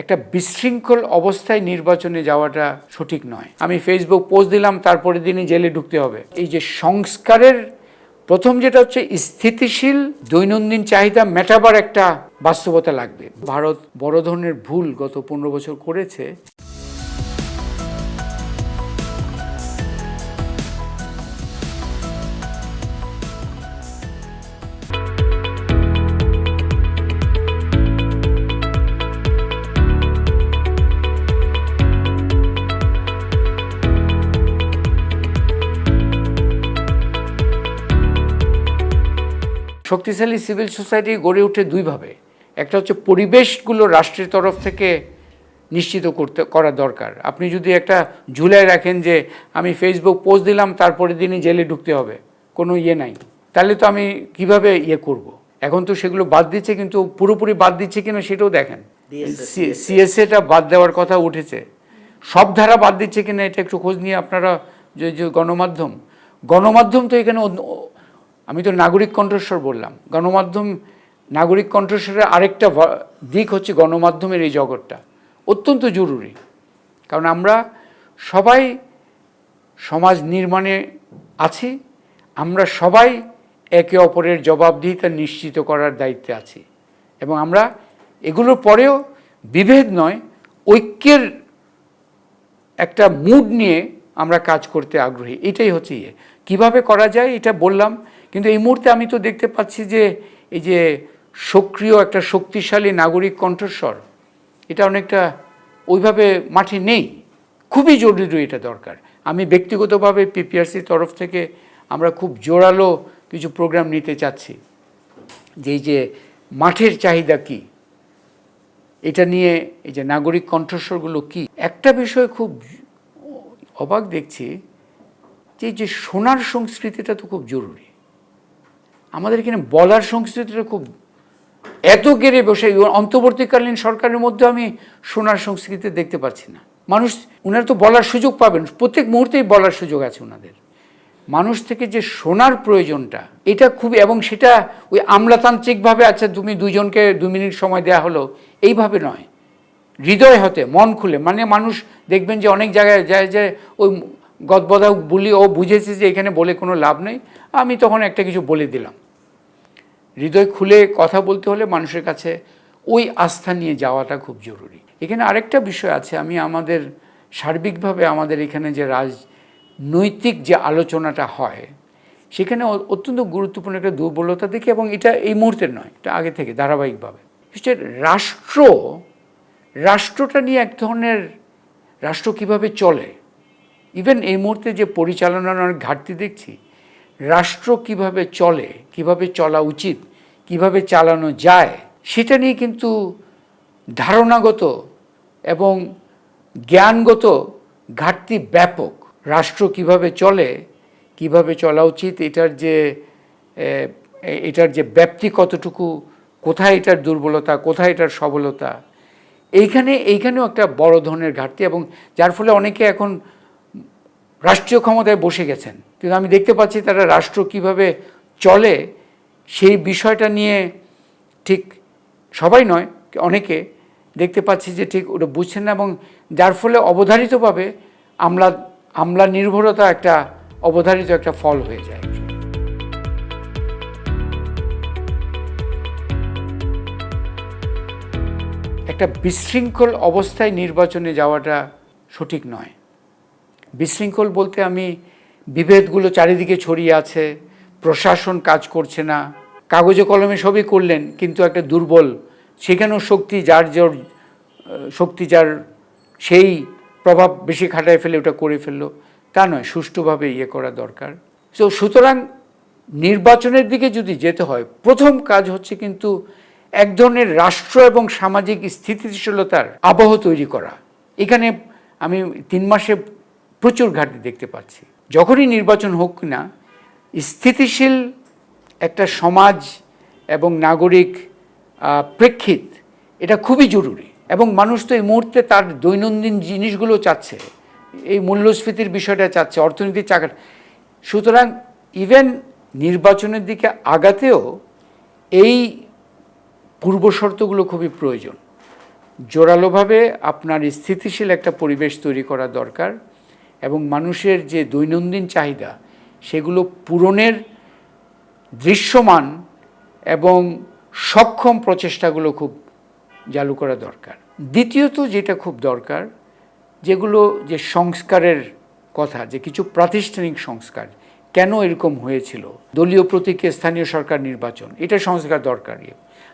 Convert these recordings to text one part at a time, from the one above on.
একটা বিশৃঙ্খল অবস্থায় নির্বাচনে যাওয়াটা সঠিক নয়। আমি ফেসবুক পোস্ট দিলাম, তারপরে দিনই জেলে ঢুকতে হবে। এই যে সংস্কারের প্রথম যেটা হচ্ছে, স্থিতিশীল দৈনন্দিন চাহিদা মেটাবার একটা বাস্তবতা লাগবে। ভারত বড় ধরনের ভুল গত পনেরো বছর করেছে। শক্তিশালী সিভিল সোসাইটি গড়ে ওঠে দুইভাবে। একটা হচ্ছে পরিবেশগুলো রাষ্ট্রের তরফ থেকে নিশ্চিত করতে করা দরকার। আপনি যদি একটা ঝুলায় রাখেন যে আমি ফেসবুক পোস্ট দিলাম তারপরে দিনই জেলে ঢুকতে হবে। কোনো ইয়ে নাই। তাহলে তো আমি কীভাবে ইয়ে করব। এখন তো সেগুলো বাদ দিচ্ছে কিন্তু পুরোপুরি বাদ দিচ্ছে কিনা সেটাও দেখেন। সিএসএটা বাদ দেওয়ার কথা উঠেছে। সব ধারা বাদ দিচ্ছে কিনা এটা একটু খোঁজ নিয়ে আপনারা যে যে গণমাধ্যম। গণমাধ্যম তো এখানে আমি তো নাগরিক কণ্ঠস্বর বললাম। গণমাধ্যম, নাগরিক কণ্ঠস্বরের আরেকটা দিক হচ্ছে গণমাধ্যমের এই জগৎটা। অত্যন্ত জরুরি। কারণ আমরা সবাই সমাজ নির্মাণে আছি, আমরা সবাই একে অপরের জবাবদিহিতা নিশ্চিত করার দায়িত্বে আছি। এবং আমরা এগুলোর পরেও বিভেদ নয়, ঐক্যের একটা মুড নিয়ে আমরা কাজ করতে আগ্রহী। এটাই হচ্ছে ইয়ে। কীভাবে করা যায় এটা বললাম, কিন্তু এই মুহূর্তে আমি তো দেখতে পাচ্ছি যে এই যে সক্রিয় একটা শক্তিশালী নাগরিক কণ্ঠস্বর, এটা অনেকটা ওইভাবে মাঠে নেই। খুবই জরুরি এটা দরকার। আমি ব্যক্তিগতভাবে পিপিআরসির তরফ থেকে আমরা খুব জোরালো কিছু প্রোগ্রাম নিতে চাচ্ছি। যে যে মাঠের চাহিদা কী? এটা নিয়ে এই যে নাগরিক কণ্ঠস্বরগুলো কি? একটা বিষয় খুব অবাক দেখছি যে যে শোনার সংস্কৃতিটা তো খুব জরুরি। আমাদের এখানে বলার সংস্কৃতিটা খুব এত গেড়ে বসে, অন্তর্বর্তীকালীন সরকারের মধ্যে আমি শোনার সংস্কৃতি দেখতে পাচ্ছি না। মানুষ ওনারা তো বলার সুযোগ পাবেন, প্রত্যেক মুহূর্তেই বলার সুযোগ আছে ওনাদের মানুষ থেকে যে শোনার প্রয়োজনটা, এটা খুব, এবং সেটা ওই আমলাতান্ত্রিকভাবে আচ্ছা তুমি দুইজনকে দু মিনিট সময় দেওয়া হলো, এইভাবে নয়। হৃদয় হতে, মন খুলে। মানে মানুষ দেখবেন যে অনেক জায়গায় যায় যে ওই গদবদা বলি, ও বুঝেছে যে এখানে বলে কোনো লাভ নেই। আমি তখন একটা কিছু বলে দিলাম। হৃদয় খুলে কথা বলতে হলে মানুষের কাছে ওই আস্থা নিয়ে যাওয়াটা খুব জরুরি। এখানে আরেকটা বিষয় আছে, আমি আমাদের সার্বিকভাবে আমাদের এখানে যে রাজনৈতিক যে আলোচনাটা হয়, সেখানে অত্যন্ত গুরুত্বপূর্ণ একটা দুর্বলতা দেখি এবং এটা এই মুহূর্তের নয়, এটা আগে থেকে, ধারাবাহিকভাবে। রাষ্ট্র রাষ্ট্রটা নিয়ে এক ধরনের রাষ্ট্র কীভাবে চলে? ইভেন এই মুহূর্তে যে পরিচালনার অনেক ঘাটতি দেখছি, রাষ্ট্র কীভাবে চলে, কীভাবে চলা উচিত, কীভাবে চালানো যায়, সেটা নিয়ে কিন্তু ধারণাগত এবং জ্ঞানগত ঘাটতি ব্যাপক। রাষ্ট্র কীভাবে চলে, কীভাবে চলা উচিত, এটার যে এটার যে ব্যাপ্তি কতটুকু, কোথায় এটার দুর্বলতা, কোথায় এটার সবলতা এইখানে, এইখানেও একটা বড় ধরনের ঘাটতি এবং যার ফলে অনেকে এখন রাষ্ট্রীয় ক্ষমতায় বসে গেছেন। কিন্তু আমি দেখতে পাচ্ছি তারা রাষ্ট্র কীভাবে চলে সেই বিষয়টা নিয়ে ঠিক সবাই নয়, অনেকে দেখতে পাচ্ছি যে ঠিক ওটা বুঝছেন না এবং যার ফলে অবধারিতভাবে আমলা আমলা নির্ভরতা একটা, অবধারিত একটা ফল হয়ে যায়। একটা বিশৃঙ্খল অবস্থায় নির্বাচনে যাওয়াটা সঠিক নয়। বিশৃঙ্খল বলতে আমি বিভেদগুলো চারিদিকে ছড়িয়ে আছে, প্রশাসন কাজ করছে না, কাগজে কলমে সবই করলেন, কিন্তু একটা দুর্বল, সেখানেও শক্তি যার যার শক্তি যার সেই প্রভাব বেশি খাটায় ফেলে, ওটা করে ফেলল। তা নয়, সুষ্ঠুভাবে ইয়ে করা দরকার। তো সুতরাং নির্বাচনের দিকে যদি যেতে হয়, প্রথম কাজ হচ্ছে কিন্তু এক ধরনের রাষ্ট্র এবং সামাজিক স্থিতিশীলতার আবহ তৈরি করা। এখানে আমি তিন মাসে প্রচুর ঘাটতি দেখতে পাচ্ছি। যখনই নির্বাচন হোক না, স্থিতিশীল একটা সমাজ এবং নাগরিক প্রেক্ষিত এটা খুবই জরুরি এবং মানুষ তো এই মুহূর্তে তার দৈনন্দিন জিনিসগুলো চাচ্ছে। এই মূল্যস্ফীতির বিষয়টা চাচ্ছে, অর্থনীতির চাকা সুতরাং ইভেন নির্বাচনের দিকে আগাতেও এই পূর্বশর্তগুলো খুবই প্রয়োজন। জোরালোভাবে আপনার স্থিতিশীল একটা পরিবেশ তৈরি করা দরকার এবং মানুষের যে দৈনন্দিন চাহিদা, সেগুলো পূরণের দৃশ্যমান এবং সক্ষম প্রচেষ্টাগুলো খুব চালু করা দরকার। দ্বিতীয়ত যেটা খুব দরকার, যেগুলো যে সংস্কারের কথা, যে কিছু প্রাতিষ্ঠানিক সংস্কার, কেন এরকম হয়েছিল? দলীয় প্রতীকে স্থানীয় সরকার নির্বাচন, এটা সংস্কার দরকার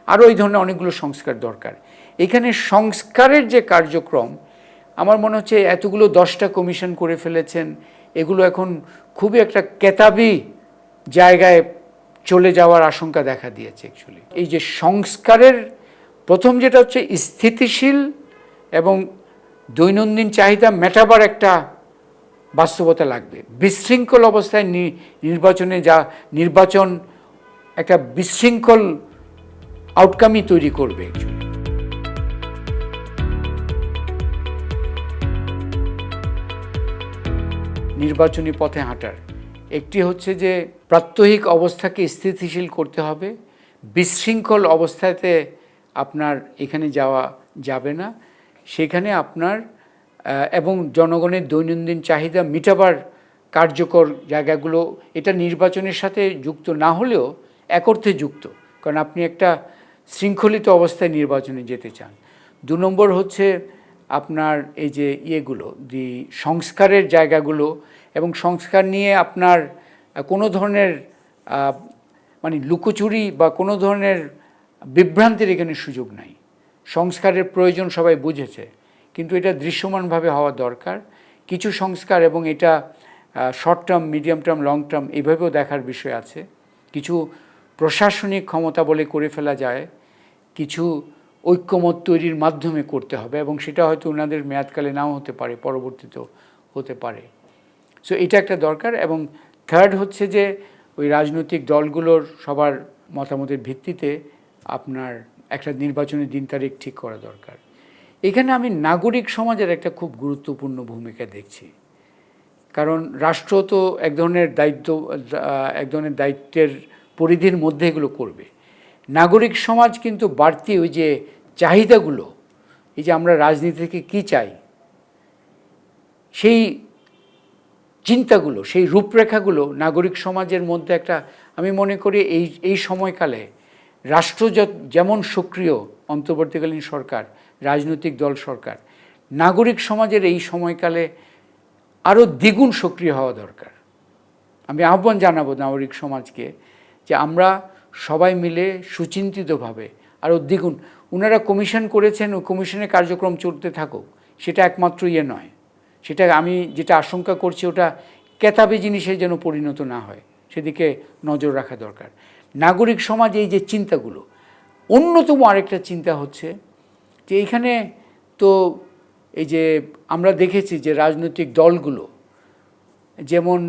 আরও এই ধরনের অনেকগুলো সংস্কার দরকার। এখানে সংস্কারের যে কার্যক্রম, আমার মনে হচ্ছে এতগুলো দশটা কমিশন করে ফেলেছেন, এগুলো এখন খুবই একটা কেতাবি জায়গায় চলে যাওয়ার আশঙ্কা দেখা দিয়েছে অ্যাকচুয়ালি এই যে সংস্কারের প্রথম যেটা হচ্ছে স্থিতিশীল এবং দৈনন্দিন চাহিদা মেটাবার একটা বাস্তবতা লাগবে। বিশৃঙ্খল অবস্থায় নির্বাচনে যা নির্বাচন একটা বিশৃঙ্খল আউটকামই তৈরি করবে। নির্বাচনী পথে হাঁটার। একটি হচ্ছে যে, প্রাত্যহিক অবস্থাকে স্থিতিশীল করতে হবে। বিশৃঙ্খল অবস্থাতে আপনার এখানে যাওয়া যাবে না। সেখানে আপনার এবং জনগণের দৈনন্দিন চাহিদা মিটাবার কার্যকর জায়গাগুলো, এটা নির্বাচনের সাথে যুক্ত না হলেও এক অর্থে যুক্ত। কারণ আপনি একটা শৃঙ্খলিত অবস্থায় নির্বাচনে যেতে চান। দু নম্বর হচ্ছে আপনার এই যে ইয়েগুলো, দি সংস্কারের জায়গাগুলো এবং সংস্কার নিয়ে আপনার কোনো ধরনের মানে লুকোচুরি বা কোনো ধরনের বিভ্রান্তির এখানে সুযোগ নাই। সংস্কারের প্রয়োজন সবাই বুঝেছে, কিন্তু এটা দৃশ্যমানভাবে হওয়া দরকার। কিছু সংস্কার এবং এটা short term medium term long term এইভাবেও দেখার বিষয় আছে। কিছু প্রশাসনিক ক্ষমতা বলে করে ফেলা যায় কিছু ঐক্যমত তৈরির মাধ্যমে করতে হবে এবং সেটা হয়তো ওনাদের মেয়াদকালে নাও হতে পারে, পরবর্তীতেও হতে পারে। সো এটা একটা দরকার এবং থার্ড হচ্ছে যে ওই রাজনৈতিক দলগুলোর সবার মতামতের ভিত্তিতে আপনার একটা নির্বাচনের দিন তারিখ ঠিক করা দরকার। এখানে আমি নাগরিক সমাজের একটা খুব গুরুত্বপূর্ণ ভূমিকা দেখছি। কারণ রাষ্ট্র তো এক ধরনের দায়িত্ব এক ধরনের দায়িত্বের পরিধির মধ্যে এগুলো করবে। নাগরিক সমাজ কিন্তু বাড়তি ওই যে চাহিদাগুলো, এই যে আমরা রাজনীতি থেকে কী চাই, সেই চিন্তাগুলো, সেই রূপরেখাগুলো নাগরিক সমাজের মধ্যে একটা, আমি মনে করি এই এই সময়কালে রাষ্ট্র যেমন সক্রিয় অন্তর্বর্তীকালীন সরকার, রাজনৈতিক দল সরকার, নাগরিক সমাজের এই সময়কালে আরও দ্বিগুণ সক্রিয় হওয়া দরকার। আমি আহ্বান জানাব নাগরিক সমাজকে যে আমরা সবাই মিলে সুচিন্তিতভাবে। আরও দ্বিগুণ ওনারা কমিশন করেছেন, ও কমিশনের কার্যক্রম চলতে থাকুক, সেটা একমাত্র ইয়ে নয়। সেটা আমি যেটা আশঙ্কা করছি, ওটা কেতাবে জিনিসে যেন পরিণত না হয়, সেদিকে নজর রাখা দরকার। নাগরিক সমাজ এই যে চিন্তাগুলো, অন্যতম আরেকটা চিন্তা হচ্ছে যে এইখানে তো এই যে আমরা দেখেছি যে রাজনৈতিক দলগুলো, যেমন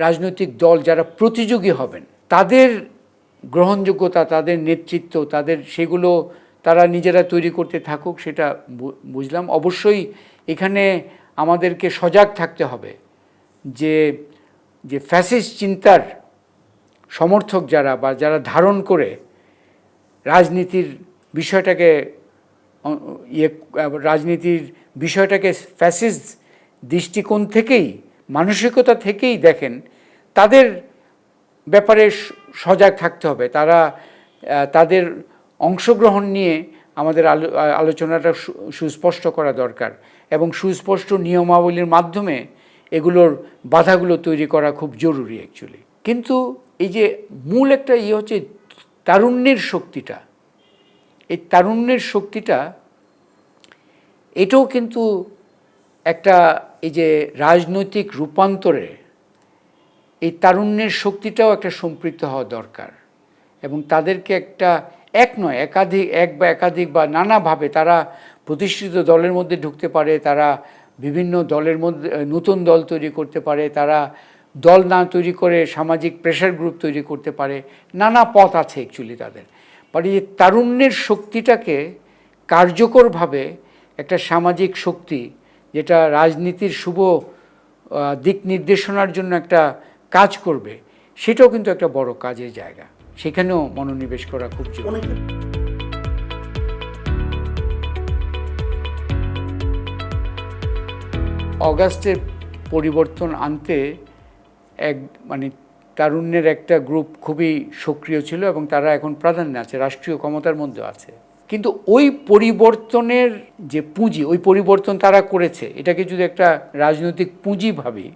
রাজনৈতিক দল যারা প্রতিযোগী হবেন, তাদের গ্রহণযোগ্যতা, তাদের নেতৃত্ব, তাদের সেগুলো তারা নিজেরা তৈরি করতে থাকুক, সেটা বুঝলাম। অবশ্যই এখানে আমাদেরকে সজাগ থাকতে হবে যে যে ফ্যাসিস চিন্তার সমর্থক যারা বা যারা ধারণ করে রাজনীতির বিষয়টাকে ইয়ে রাজনীতির বিষয়টাকে ফ্যাসিস দৃষ্টিকোণ থেকেই মানসিকতা থেকেই দেখেন, তাদের ব্যাপারে সজাগ থাকতে হবে। তারা তাদের অংশগ্রহণ নিয়ে আমাদের আলো আলোচনাটা সুস্পষ্ট করা দরকার এবং সুস্পষ্ট নিয়মাবলীর মাধ্যমে এগুলোর বাধাগুলো তৈরি করা খুব জরুরি অ্যাকচুয়ালি কিন্তু এই যে মূল একটা ইয়ে হচ্ছে তারুণ্যের শক্তিটা, এই তারুণ্যের শক্তিটা, এটাও কিন্তু একটা এই যে রাজনৈতিক রূপান্তরে এই তারুণ্যের শক্তিটাও একটা সম্পৃক্ত হওয়া দরকার এবং তাদেরকে একটা এক নয়, একাধিক, এক বা একাধিক বা নানাভাবে তারা প্রতিষ্ঠিত দলের মধ্যে ঢুকতে পারে, তারা বিভিন্ন দলের মধ্যে নতুন দল তৈরি করতে পারে, তারা দল না তৈরি করে সামাজিক প্রেশার গ্রুপ তৈরি করতে পারে, নানা পথ আছে অ্যাকচুয়ালি তাদের। বাট এই তারুণ্যের শক্তিটাকে কার্যকরভাবে একটা সামাজিক শক্তি যেটা রাজনীতির শুভ দিক নির্দেশনার জন্য একটা কাজ করবে, সেটাও কিন্তু একটা বড় কাজের জায়গা। সেখানেও মনোনিবেশ করা খুব জরুরি। অগাস্টের পরিবর্তন আনতে এক মানে তারুণ্যের একটা গ্রুপ খুবই সক্রিয় ছিল এবং তারা এখন প্রাধান্য আছে, রাষ্ট্রীয় ক্ষমতার মধ্যে আছে। কিন্তু ওই পরিবর্তনের যে পুঁজি, ওই পরিবর্তন তারা করেছে, এটাকে যদি একটা রাজনৈতিক পুঁজি ভাবি,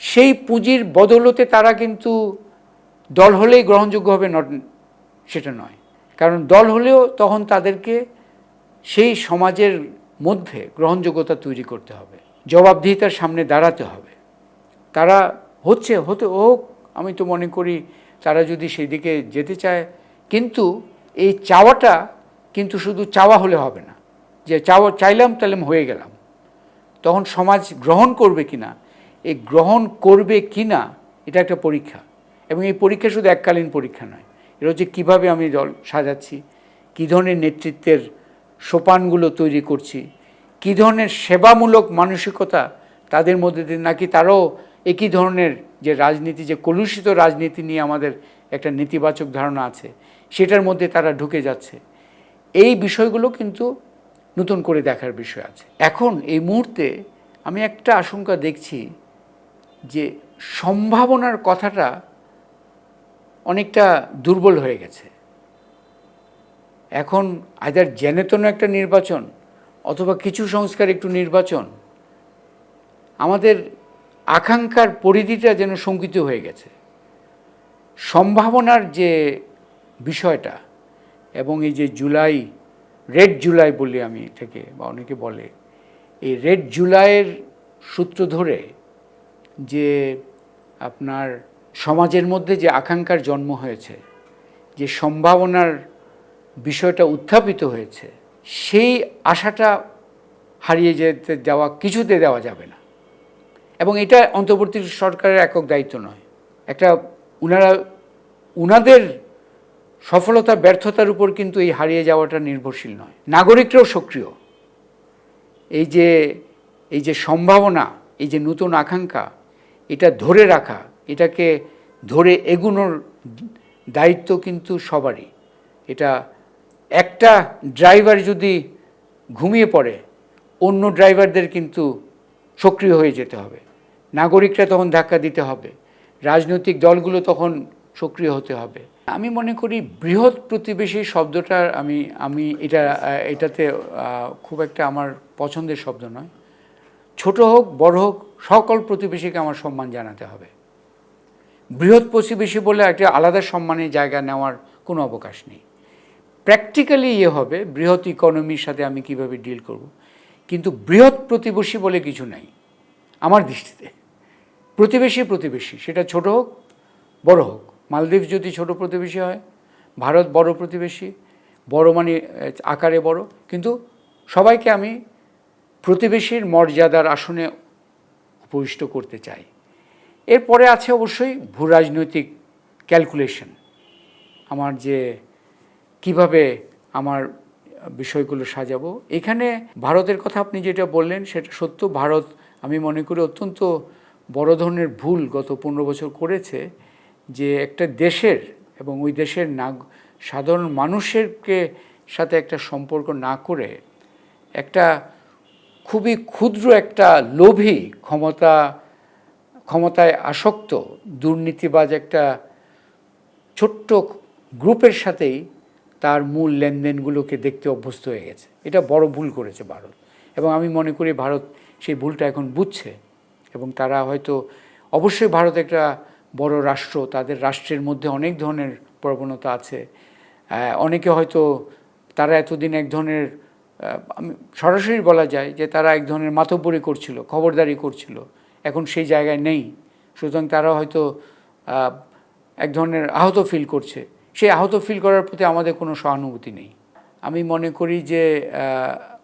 সেই পুঁজির বদলতে তারা কিন্তু দল হলেই গ্রহণযোগ্য হবে নট, সেটা নয়। কারণ দল হলেও তখন তাদেরকে সেই সমাজের মধ্যে গ্রহণযোগ্যতা তৈরি করতে হবে, জবাবদিহিতার সামনে দাঁড়াতে হবে। তারা হচ্ছে, হতে হোক, আমি তো মনে করি তারা যদি সেই দিকে যেতে চায়, কিন্তু এই চাওয়াটা কিন্তু শুধু চাওয়া হলে হবে না। যে চাওয়া চাইলাম তাহলে হয়ে গেলাম। তখন সমাজ গ্রহণ করবে কিনা এই গ্রহণ করবে কিনা, এটা একটা পরীক্ষা। এবং এই পরীক্ষা শুধু এককালীন পরীক্ষা নয় এটা হচ্ছে কীভাবে আমি দল সাজাচ্ছি, কী ধরনের নেতৃত্বের সোপানগুলো তৈরি করছি, কী ধরনের সেবামূলক মানসিকতা তাদের মধ্যে নাকি তারাও একই ধরনের যে রাজনীতি, যে কলুষিত রাজনীতি নিয়ে আমাদের একটা নেতিবাচক ধারণা আছে, সেটার মধ্যে তারা ঢুকে যাচ্ছে। এই বিষয়গুলো কিন্তু নতুন করে দেখার বিষয় আছে। এখন এই মুহূর্তে আমি একটা আশঙ্কা দেখছি যে সম্ভাবনার কথাটা অনেকটা দুর্বল হয়ে গেছে। এখন আইদার জেনেতন একটা নির্বাচন অথবা কিছু সংস্কার একটু নির্বাচন, আমাদের আকাঙ্ক্ষার পরিধিটা যেন শঙ্কিত হয়ে গেছে। সম্ভাবনার যে বিষয়টা এবং এই যে জুলাই, রেড জুলাই বলি আমি এটাকে, বা অনেকে বলে, এই রেড জুলাইয়ের সূত্র ধরে যে আপনার সমাজের মধ্যে যে আকাঙ্ক্ষার জন্ম হয়েছে, যে সম্ভাবনার বিষয়টা উত্থাপিত হয়েছে, সেই আশাটা হারিয়ে যেতে যাওয়া কিছুতে দেওয়া যাবে না। এবং এটা অন্তর্বর্তী সরকারের একক দায়িত্ব নয়। একটা উনারা, উনাদের সফলতা ব্যর্থতার উপর কিন্তু এই হারিয়ে যাওয়াটা নির্ভরশীল নয়। নাগরিকরাও সক্রিয়। এই যে এই যে সম্ভাবনা, এই যে নতুন আকাঙ্ক্ষা, এটা ধরে রাখা, এটাকে ধরে এগুনোর দায়িত্ব কিন্তু সবারই। এটা একটা ড্রাইভার যদি ঘুমিয়ে পড়ে, অন্য ড্রাইভারদের কিন্তু সক্রিয় হয়ে যেতে হবে। নাগরিকরা তখন ধাক্কা দিতে হবে। রাজনৈতিক দলগুলো তখন সক্রিয় হতে হবে। আমি মনে করি বৃহৎ প্রতিবেশী শব্দটা আমি আমি এটা, এটাতে খুব একটা আমার পছন্দের শব্দ নয়। ছোট হোক, বড় হোক, সকল প্রতিবেশীকে আমার সম্মান জানাতে হবে। বৃহৎ প্রতিবেশী বলে একটা আলাদা সম্মানের জায়গা নেওয়ার কোনো অবকাশ নেই। প্র্যাকটিক্যালি ইয়ে হবে, বৃহৎ ইকোনমির সাথে আমি কীভাবে ডিল করব। কিন্তু বৃহৎ প্রতিবেশী বলে কিছু নাই, আমার দৃষ্টিতে। প্রতিবেশী প্রতিবেশী, সেটা ছোট হোক, বড় হোক। মালদ্বীপ যদি ছোট প্রতিবেশী হয়, ভারত বড় প্রতিবেশী, বড় মানে আকারে বড়, কিন্তু সবাইকে আমি প্রতিবেশীর মর্যাদার আসনে উপবিষ্ট করতে চাই। এরপরে আছে অবশ্যই ভূ রাজনৈতিক ক্যালকুলেশন। আমার যে, কীভাবে আমার বিষয়গুলো সাজাবো। এখানে ভারতের কথা আপনি যেটা বললেন, সেটা সত্য। ভারত, আমি মনে করি, অত্যন্ত বড় ধরনের ভুল গত পনেরো বছর করেছে। যে একটা দেশের এবং ওই দেশের নাগ, সাধারণ মানুষেরকে সাথে একটা সম্পর্ক না করে একটা খুবই ক্ষুদ্র একটা লোভী ক্ষমতা, ক্ষমতায় আসক্ত, দুর্নীতিবাজ একটা ছোট্ট গ্রুপের সাথেই তার মূল লেনদেনগুলোকে দেখতে অভ্যস্ত হয়ে গেছে। এটা বড় ভুল করেছে ভারত। এবং আমি মনে করি ভারত সেই ভুলটা এখন বুঝছে এবং তারা হয়তো অবশ্যই ভারত একটা বড় রাষ্ট্র, তাদের রাষ্ট্রের মধ্যে অনেক ধরনের প্রবণতা আছে। অনেকে হয়তো তারা এতদিন এক ধরনের সরাসরি বলা যায় যে তারা এক ধরনের মাতব্বরি করছিল, খবরদারি করছিল। এখন সেই জায়গায় নেই। সুতরাং তারা হয়তো এক ধরনের আহত ফিল করছে। সেই আহত ফিল করার প্রতি আমাদের কোনো সহানুভূতি নেই। আমি মনে করি যে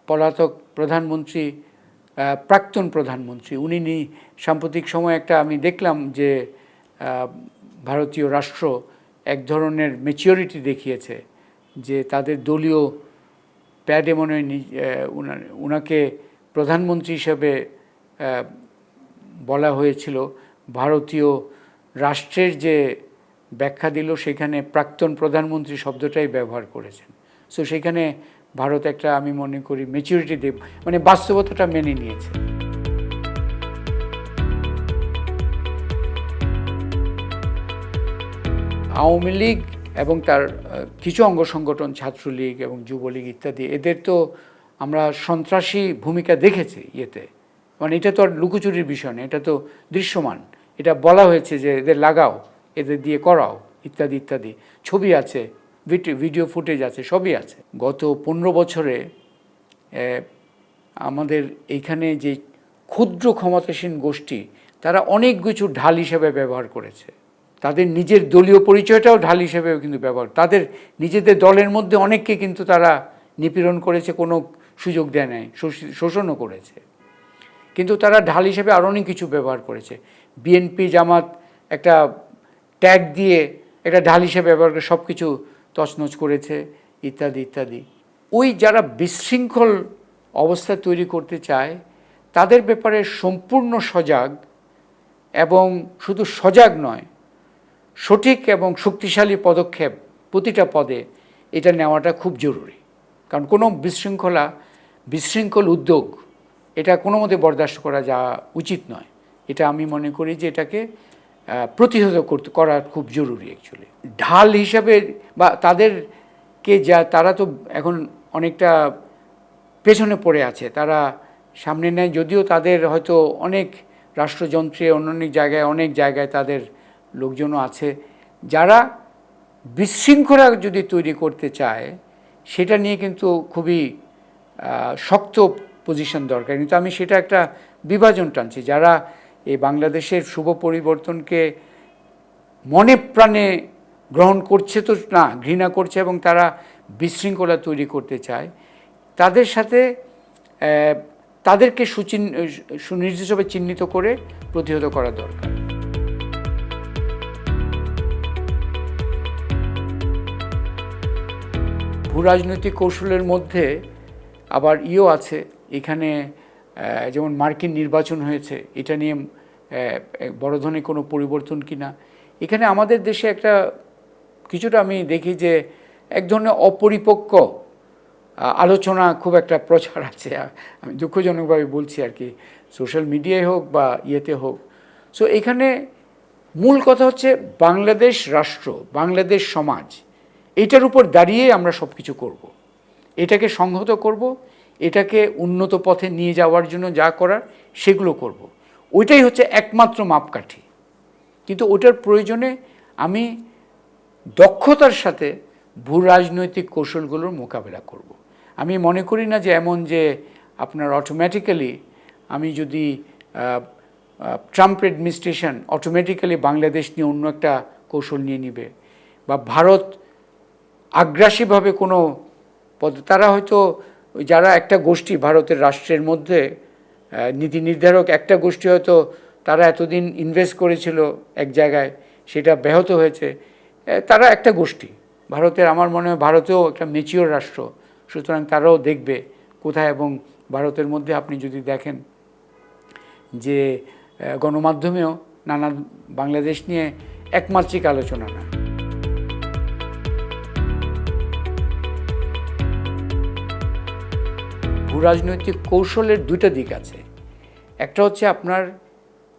পলাতক প্রধানমন্ত্রী প্রাক্তন প্রধানমন্ত্রী, উনি সাম্প্রতিক সময় একটা আমি দেখলাম যে ভারতীয় রাষ্ট্র এক ধরনের মেচিওরিটি দেখিয়েছে যে তাদের দলীয় প্যাডে মনে হয় উনাকে প্রধানমন্ত্রী হিসাবে বলা হয়েছিল। ভারতীয় রাষ্ট্রের যে ব্যাখ্যা দিল, সেখানে প্রাক্তন প্রধানমন্ত্রী শব্দটাই ব্যবহার করেছেন। সো সেখানে ভারত একটা, আমি মনে করি মেচিউরিটি দেব মানে বাস্তবতাটা মেনে নিয়েছে। আওয়ামী লীগ এবং তার কিছু অঙ্গ সংগঠন, ছাত্রলীগ এবং যুবলীগ ইত্যাদি, এদের তো আমরা সন্ত্রাসী ভূমিকা দেখেছি ইয়েতে। মানে এটা তো আর লুকোচুরির বিষয় না, এটা তো দৃশ্যমান। এটা বলা হয়েছে যে এদের লাগাও, এদের দিয়ে করাও, ইত্যাদি ইত্যাদি। ছবি আছে ভিডিও ফুটেজ আছে, সবই আছে। গত পনেরো বছরে আমাদের এইখানে যে ক্ষুদ্র ক্ষমতাসীন গোষ্ঠী, তারা অনেক কিছু ঢাল হিসেবে ব্যবহার করেছে। তাদের নিজের দলীয় পরিচয়টাও ঢাল হিসেবেও কিন্তু ব্যবহার তাদের নিজেদের দলের মধ্যে অনেককে কিন্তু তারা নিপীড়ন করেছে, কোনো সুযোগ দেয় নাই শোষণও করেছে। কিন্তু তারা ঢাল হিসেবে আরও অনেক কিছু ব্যবহার করেছে। বিএনপি জামাত একটা ট্যাগ দিয়ে একটা ঢাল হিসেবে ব্যবহার করে সব কিছু তছনছ করেছে, ইত্যাদি ইত্যাদি। ওই যারা বিশৃঙ্খল অবস্থা তৈরি করতে চায়, তাদের ব্যাপারে সম্পূর্ণ সজাগ এবং শুধু সজাগ নয় সঠিক এবং শক্তিশালী পদক্ষেপ প্রতিটা পদে এটা নেওয়াটা খুব জরুরি। কারণ কোনো বিশৃঙ্খলা, বিশৃঙ্খল উদ্যোগ এটা কোনো মতে বরদাস্ত করা যা উচিত নয়। এটা আমি মনে করি যে এটাকে প্রতিহত করতে, করা খুব জরুরি অ্যাকচুয়ালি ঢাল হিসাবে বা তাদেরকে যা, তারা তো এখন অনেকটা পেছনে পড়ে আছে। তারা সামনে নেয়, যদিও তাদের হয়তো অনেক রাষ্ট্রযন্ত্রে অন্যান্য জায়গায়, অনেক জায়গায় তাদের লোকজনও আছে, যারা বিশৃঙ্খলা যদি তৈরি করতে চায়, সেটা নিয়ে কিন্তু খুবই শক্ত পজিশন দরকার। কিন্তু আমি সেটা একটা বিভাজন টানছি। যারা এই বাংলাদেশের শুভ পরিবর্তনকে মনে প্রাণে গ্রহণ করছে তো না, ঘৃণা করছে এবং তারা বিশৃঙ্খলা তৈরি করতে চায়, তাদের সাথে তাদেরকে সুচিন সুনির্দিষ্টভাবে চিহ্নিত করে প্রতিহত করা দরকার। ভূ রাজনৈতিক কৌশলের মধ্যে আবার ইও আছে। এখানে যেমন মার্কিন নির্বাচন হয়েছে, এটা নিয়ে বড় ধরনের কোনো পরিবর্তন কিনা এখানে আমাদের দেশে একটা, কিছুটা আমি দেখি যে এক ধরনের অপরিপক্ক আলোচনা খুব একটা প্রচার আছে। আমি দুঃখজনকভাবে বলছি আর কি, সোশ্যাল মিডিয়ায় হোক বা ইয়েতে হোক। সো এখানে মূল কথা হচ্ছে বাংলাদেশ রাষ্ট্র, বাংলাদেশ সমাজ। এটার উপর দাঁড়িয়ে আমরা সব কিছু করব এটাকে সংহত করব, এটাকে উন্নত পথে নিয়ে যাওয়ার জন্য যা করার সেগুলো করব। ওইটাই হচ্ছে একমাত্র মাপকাঠি কিন্তু ওটার প্রয়োজনে আমি দক্ষতার সাথে ভূ রাজনৈতিক কৌশলগুলোর মোকাবেলা করব। আমি মনে করি না যে এমন যে আপনার অটোমেটিক্যালি আমি যদি ট্রাম্প অ্যাডমিনিস্ট্রেশন অটোমেটিক্যালি বাংলাদেশ নিয়ে অন্য একটা কৌশল নিয়ে নিবে বা ভারত আগ্রাসীভাবে কোনো পদ তারা হয়তো যারা একটা গোষ্ঠী ভারতের রাষ্ট্রের মধ্যে নীতি নির্ধারক একটা গোষ্ঠী হয়তো তারা এতদিন ইনভেস্ট করেছিল এক জায়গায়, সেটা ব্যাহত হয়েছে। তারা একটা গোষ্ঠী। ভারতের আমার মনে হয় ভারতেও একটা মেচিওর রাষ্ট্র। সুতরাং তারাও দেখবে কোথায় এবং ভারতের মধ্যে আপনি যদি দেখেন যে গণমাধ্যমেও নানা বাংলাদেশ নিয়ে একমাত্রিক আলোচনা না ভূ রাজনৈতিক কৌশলের দুইটা দিক আছে। একটা হচ্ছে আপনার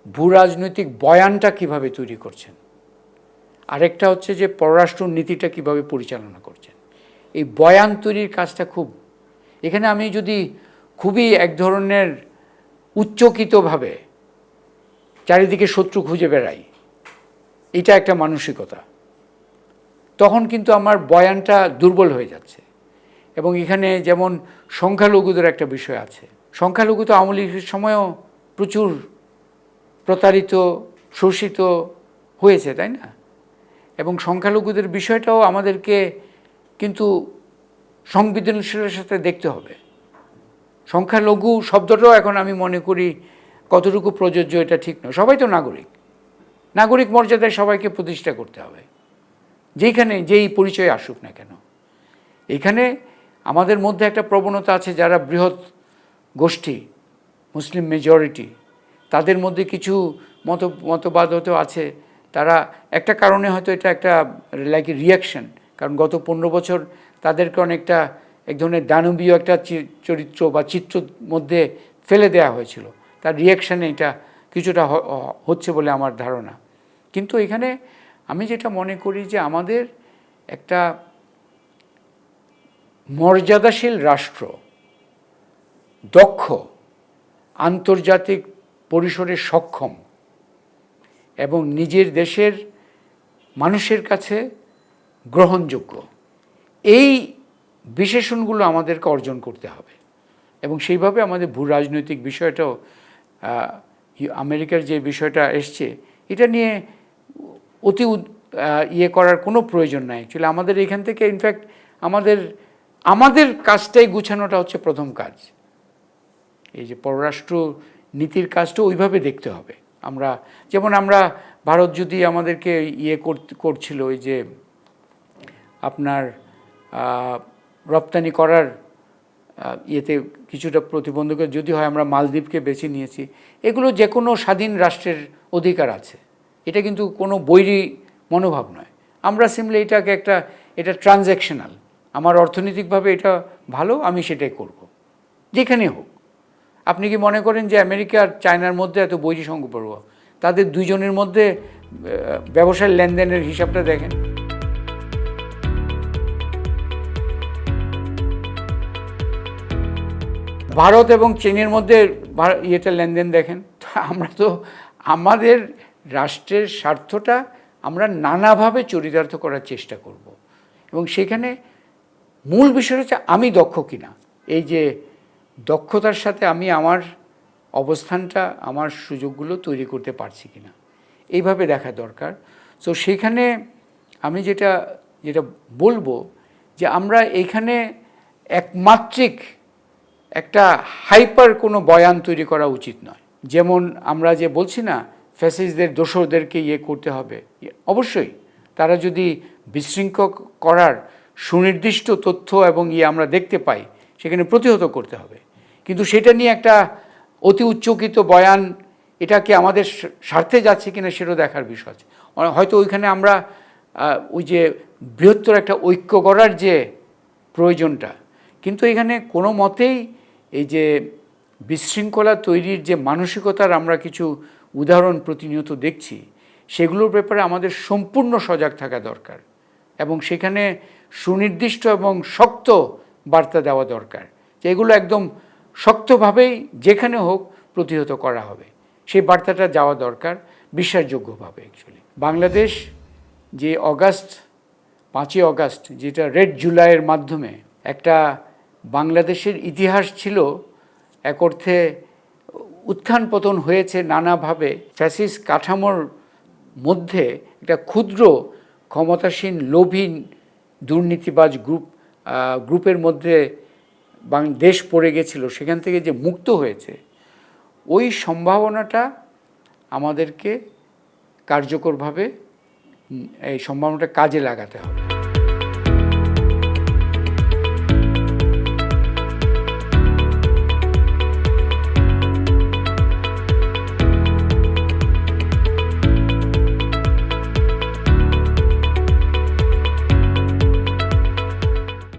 ভূরাজনৈতিক বয়ানটা কীভাবে তৈরি করছেন। আরেকটা হচ্ছে যে পররাষ্ট্র নীতিটা কীভাবে পরিচালনা করছেন। এই বয়ান তৈরির কাজটা খুব, এখানে আমি যদি খুবই এক ধরনের উচ্চকিতভাবে চারিদিকে শত্রু খুঁজে বেড়াই, এটা একটা মানসিকতা। তখন কিন্তু আমার বয়ানটা দুর্বল হয়ে যাচ্ছে। এবং এখানে যেমন সংখ্যালঘুদের একটা বিষয় আছে। সংখ্যালঘু তো আওয়ামী লীগের সময়ও প্রচুর প্রতারিত, শোষিত হয়েছে, তাই না? এবং সংখ্যালঘুদের বিষয়টাও আমাদেরকে কিন্তু সংবেদনশীলের সাথে দেখতে হবে। সংখ্যালঘু শব্দটাও এখন আমি মনে করি কতটুকু প্রযোজ্য এটা ঠিক নয়। সবাই তো নাগরিক। নাগরিক মর্যাদায় সবাইকে প্রতিষ্ঠা করতে হবে। যেখানে যেই পরিচয় আসুক না কেন। এখানে আমাদের মধ্যে একটা প্রবণতা আছে যারা বৃহৎ গোষ্ঠী, মুসলিম মেজরিটি তাদের মধ্যে কিছু মত, মতবাদ হয়তো আছে। তারা একটা কারণে হয়তো এটা একটা লাইক রিয়াকশন কারণ গত পনেরো বছর তাদেরকে অনেকটা এক ধরনের দানবীয় একটা চরিত্র বা চিত্র মধ্যে ফেলে দেওয়া হয়েছিল। তার রিয়াকশানে এটা কিছুটা হচ্ছে বলে আমার ধারণা। কিন্তু এখানে আমি যেটা মনে করি যে আমাদের একটা মর্যাদাশীল রাষ্ট্র, দক্ষ, আন্তর্জাতিক পরিসরে সক্ষম এবং নিজের দেশের মানুষের কাছে গ্রহণযোগ্য। এই বিশেষণগুলো আমাদেরকে অর্জন করতে হবে এবং সেইভাবে আমাদের ভূ রাজনৈতিক বিষয়টাও আমেরিকার যে বিষয়টা এসছে, এটা নিয়ে অতি ইয়ে করার কোনো প্রয়োজন নাই। অ্যাকচুয়ালি আমাদের এখান থেকে, ইনফ্যাক্ট আমাদের আমাদের কাজটাই গুছানোটা হচ্ছে প্রথম কাজ। এই যে পররাষ্ট্র নীতির কাজটা ওইভাবে দেখতে হবে। আমরা, যেমন আমরা ভারত যদি আমাদেরকে ইয়ে কর- করছিল ওই যে আপনার রপ্তানি করার ইয়েতে কিছুটা প্রতিবন্ধকের যদি হয় আমরা মালদ্বীপকে বেছে নিয়েছি, এগুলো যে কোনো স্বাধীন রাষ্ট্রের অধিকার আছে। এটা কিন্তু কোনো বৈরী মনোভাব নয়। আমরা সিমলে এটাকে একটা, এটা ট্রানজ্যাকশনাল আমার অর্থনৈতিকভাবে এটা ভালো, আমি সেটাই করব। যেখানে হোক। আপনি কি মনে করেন যে আমেরিকা আর চায়নার মধ্যে এত বৈরী সম্পর্ক তাদের দুইজনের মধ্যে ব্যবসার লেনদেনের হিসাবটা দেখেন। ভারত এবং চীনের মধ্যে ইয়েটা লেনদেন দেখেন। আমরা তো, আমাদের রাষ্ট্রের স্বার্থটা আমরা নানাভাবে চরিতার্থ করার চেষ্টা করব। এবং সেখানে মূল বিষয় হচ্ছে আমি দক্ষ কিনা। এই যে দক্ষতার সাথে আমি আমার অবস্থানটা, আমার সুযোগগুলো তৈরি করতে পারছি কিনা। এইভাবে দেখা দরকার। তো সেখানে আমি যেটা যেটা বলব যে আমরা এইখানে একমাত্রিক একটা হাইপার কোনো বয়ান তৈরি করা উচিত নয়। যেমন আমরা যে বলছি না ফ্যাসিসদের দোষরদেরকে ইয়ে করতে হবে। অবশ্যই তারা যদি বিশৃঙ্খল করার সুনির্দিষ্ট তথ্য এবং ইয়ে আমরা দেখতে পাই, সেখানে প্রতিহত করতে হবে। কিন্তু সেটা নিয়ে একটা অতি উচ্চকিত বয়ান এটা কি আমাদের স্বার্থে যাচ্ছে কিনা সেটাও দেখার বিষয় আছে। হয়তো ওইখানে আমরা ওই যে বৃহত্তর একটা ঐক্য করার যে প্রয়োজনটা, কিন্তু এখানে কোনো মতেই এই যে বিশৃঙ্খলা তৈরির যে মানসিকতার আমরা কিছু উদাহরণ প্রতিনিয়ত দেখছি, সেগুলোর ব্যাপারে আমাদের সম্পূর্ণ সজাগ থাকা দরকার। এবং সেখানে সুনির্দিষ্ট এবং শক্ত বার্তা দেওয়া দরকার, যে এগুলো একদম শক্তভাবেই যেখানে হোক প্রতিহত করা হবে। সেই বার্তাটা যাওয়া দরকার, বিশ্বাসযোগ্যভাবে অ্যাকচুয়ালি বাংলাদেশ যে অগাস্ট, পাঁচই অগাস্ট, যেটা রেড জুলাইয়ের মাধ্যমে একটা বাংলাদেশের ইতিহাস ছিল, এক অর্থে উত্থান পতন হয়েছে নানাভাবে ফ্যাসিস কাঠামোর মধ্যে একটা ক্ষুদ্র, ক্ষমতাসীন লোভী দুর্নীতিবাজ গ্রুপ গ্রুপের মধ্যে দেশ পড়ে গেছিল, সেখান থেকে যে মুক্ত হয়েছে, ওই সম্ভাবনাটা আমাদেরকে কার্যকরভাবে, এই সম্ভাবনাটা কাজে লাগাতে হবে।